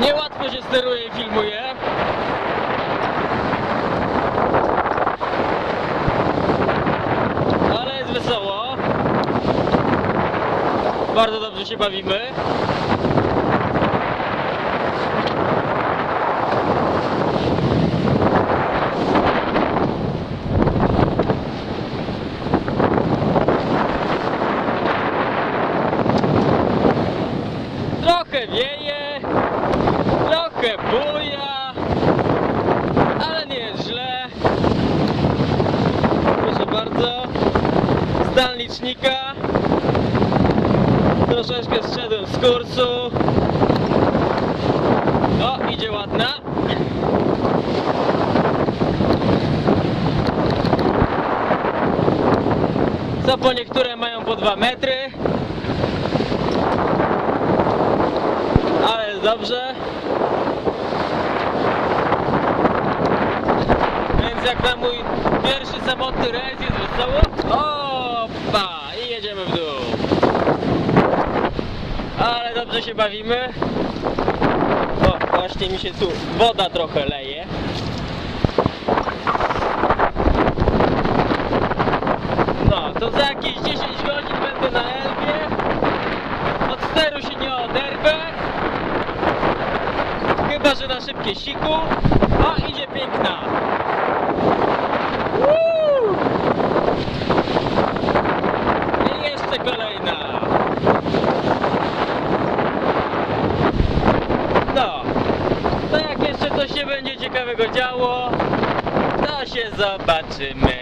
Niełatwo się steruje i filmuje. Ale jest wesoło. Bardzo dobrze się bawimy. Wieje, trochę buja, ale nie jest źle. Proszę bardzo, stan licznika. Troszeczkę zszedłem z kursu. O, idzie ładna. Co po niektóre mają po 2 metry. Ale jest dobrze. Więc jak na mój pierwszy samotny rejs jest wesoło. Opa! I jedziemy w dół. Ale dobrze się bawimy. O, właśnie mi się tu woda trochę leje. Chyba, na szybkie siku. O, idzie piękna. I jeszcze kolejna. No, to jak jeszcze coś się będzie ciekawego działo, to się zobaczymy.